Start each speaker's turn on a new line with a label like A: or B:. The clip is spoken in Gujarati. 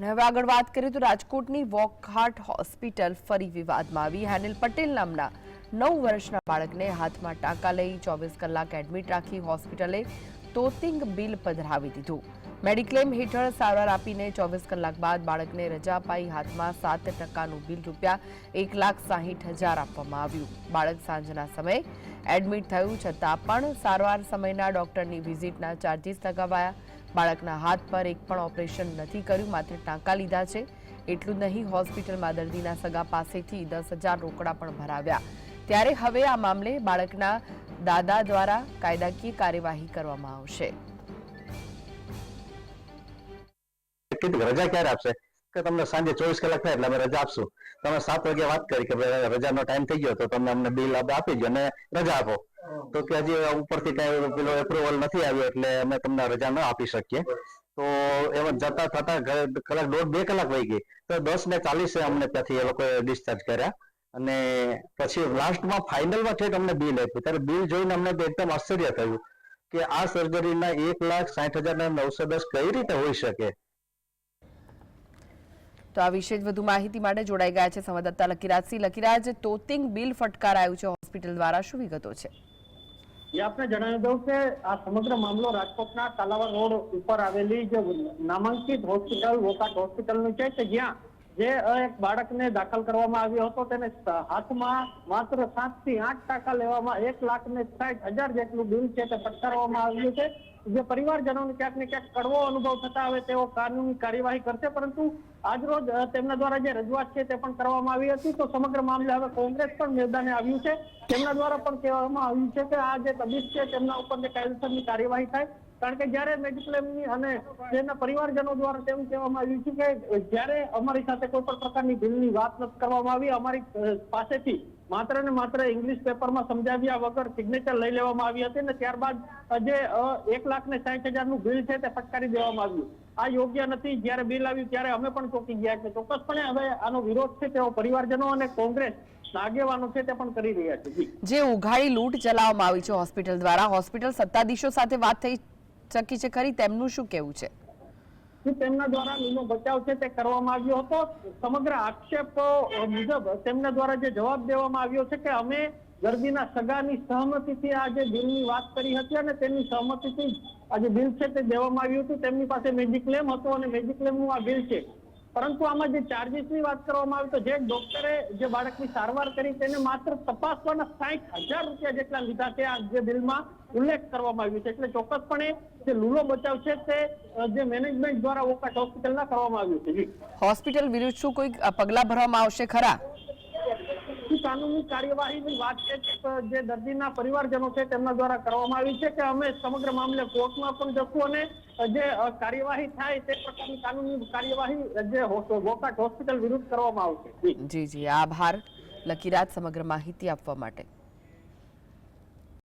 A: અને હવે આગળ વાત કરીએ તો રાજકોટની વોકહાર્ટ હોસ્પિટલ ફરી વિવાદમાં આવી. હેનિલ પટેલ નામના નવ વર્ષના બાળકને હાથમાં ટાંકા લઈ ચોવીસ કલાક એડમિટ રાખી હોસ્પિટલે તોતિંગ બિલ પધરાવી દીધું. મેડિક્લેમ હેઠળ સારવાર આપીને ચોવીસ કલાક બાદ બાળકને રજા અપાઈ હાથમાં સાત ટકાનું બિલ રૂપિયા એક લાખ સાહીઠ હજાર આપવામાં આવ્યું. બાળક સાંજના સમયે એડમિટ થયું છતાં પણ સારવાર સમયના ડોક્ટરની વિઝિટના ચાર્જીસ લગાવાયા. બાળકના હાથ પર એક પણ ઓપરેશન નથી કર્યું, માત્ર ટાંકા લીધા છે. એટલું નહીં, હોસ્પિટલમાં દર્દીના સગા પાસેથી દસ હજાર રોકડા પણ ભરાવ્યા. ત્યારે હવે આ મામલે બાળકના દાદા દ્વારા કાયદાકીય કાર્યવાહી કરવામાં આવશે.
B: રજા ક્યારે આપશે? કે તમને સાંજે ચોવીસ કલાક થાય એટલે અમે રજા આપશું. તમે સાત વાગે વાત કરી કે ભાઈ રજાનો ટાઈમ થઈ ગયો તો તમે અમને બિલ આપી દો અને રજા આપો. તો કે હજી ઉપરથી કઈ પેલો એપ્રુવલ નથી આવ્યો એટલે અમે તમને રજા ન આપી શકીએ. તો એમાં જતા થતા કલાક દોઢ બે કલાક વહી ગઈ. તો દસ ને ચાલીસે અમને ત્યાંથી એ લોકોએ ડિસ્ચાર્જ કર્યા. અને પછી લાસ્ટમાં ફાઇનલમાં ઠેઠ અમને બિલ આપ્યું. ત્યારે બિલ જોઈને અમને એકદમ આશ્ચર્ય થયું કે આ સર્જરીના એક લાખ સાઠ હજાર નવસો દસ કઈ રીતે હોઈ શકે?
A: તો આ વિશે વધુ માહિતી માટે જોડાઈ ગયા છે સંવાદદાતા લકીરાજસિંહ. લકીરાજ, તોતિંગ બિલ ફટકારાયું છે હોસ્પિટલ દ્વારા. શું વિગતો છે?
C: આપને જણાવી દઉં કે આ સમગ્ર મામલો રાજકોટના તાલાવા રોડ ઉપર આવેલી જે નામાંકિત હોસ્પિટલ વોકાટ હોસ્પિટલનું છે કે જ્યાં જે એક બાળકને દાખલ કરવામાં આવ્યો હતો તેને હાથમાં માત્ર સાતથી આઠ ટકા લેવામાં એક લાખ ને સાઠ હજાર જેટલું બિલ છે તે ફટકારવામાં આવ્યું છે. જે પરિવારજનોને ક્યાંક ને ક્યાંક કડવો અનુભવ થતા હવે તેઓ કાનૂની કાર્યવાહી કરશે, પરંતુ આજરોજ તેમના દ્વારા જે રજૂઆત છે તે પણ કરવામાં આવી હતી. તો સમગ્ર મામલે હવે કોંગ્રેસ પણ મેદાને આવ્યું છે. તેમના દ્વારા પણ કહેવામાં આવ્યું છે કે આ જે તબીબ છે તેમના ઉપર જે કાયદેસરની કાર્યવાહી થાય. કારણ કે જયારે મેડિક્લેમની અને તેના પરિવારજનો દ્વારા તેવું કહેવામાં આવ્યું છે કે જ્યારે અમારી સાથે કોઈ પણ પ્રકારની બિલની વાત નથી કરવામાં આવી, અમારી પાસેથી માત્ર ને માત્ર ઇંગ્લિશ પેપરમાં સમજાવ્યા વગર સિગ્નેચર લઈ લેવામાં આવી હતી અને ત્યારબાદ જે એક લાખ ને સાહીઠ હજારનું બિલ છે તે ફટકારી દેવામાં આવ્યું. આ યોગ્ય નથી. જ્યારે બિલ આવ્યું ત્યારે અમે પણ ચોંકી ગયા છે ચોક્કસપણે હવે આનો વિરોધ છે તેઓ પરિવારજનો અને કોંગ્રેસ આગેવાનો છે તે પણ કરી રહ્યા છે. જે.
A: ઉઘાડી, લૂંટ ચલાવવામાં આવી છે હોસ્પિટલ દ્વારા. હોસ્પિટલ સત્તાધીશો સાથે વાત થઈ શકી છે ખરી. તેમનું શું કહેવું છે?
C: કે તેમના દ્વારા લીલો બચાવ છે તે કરવામાં આવ્યો હતો. સમગ્ર આક્ષેપ મુજબ તેમના દ્વારા જે જવાબ દેવામાં આવ્યો છે કે અમે દર્દીના સગાની સહમતિથી આ જે બિલની વાત કરી હતી અને તેમની સહમતિથી આ જે બિલ છે તે દેવામાં આવ્યું હતું. તેમની પાસે મેડિક્લેમ હતો અને મેડિક્લેમનું આ બિલ છે. પરંતુ આમાં જે ચાર્જીસની વાત કરવામાં આવી તો જે ડોક્ટરે જે બાળકની સારવાર કરી તેને માત્ર તપાસવાના સાઠ હજાર રૂપિયા જેટલા લીધા છે આ જે બિલમાં ઉલ્લેખ કરવામાં આવ્યો છે. એટલે ચોક્કસપણે જે લૂલો બચાવ છે તે જે મેનેજમેન્ટ દ્વારા ઓકાટ હોસ્પિટલના કરવામાં આવ્યું છે.
A: હોસ્પિટલ વિરુદ્ધ શું કોઈ પગલા ભરવામાં આવશે ખરા?
C: કાનૂની કાર્યવાહીની વાત છે જે દર્દીના પરિવારજનો છે તેમના દ્વારા કરવામાં આવી છે કે અમે સમગ્ર મામલે કોર્ટમાં પણ જશું અને જે કાર્યવાહી થાય તે પ્રકારની કાનૂની કાર્યવાહી જે વોકાટ હોસ્પિટલ વિરુદ્ધ કરવામાં આવશે. જી
A: જી. આભાર. લકીરાત સમગ્ર માહિતી આપવા માટે.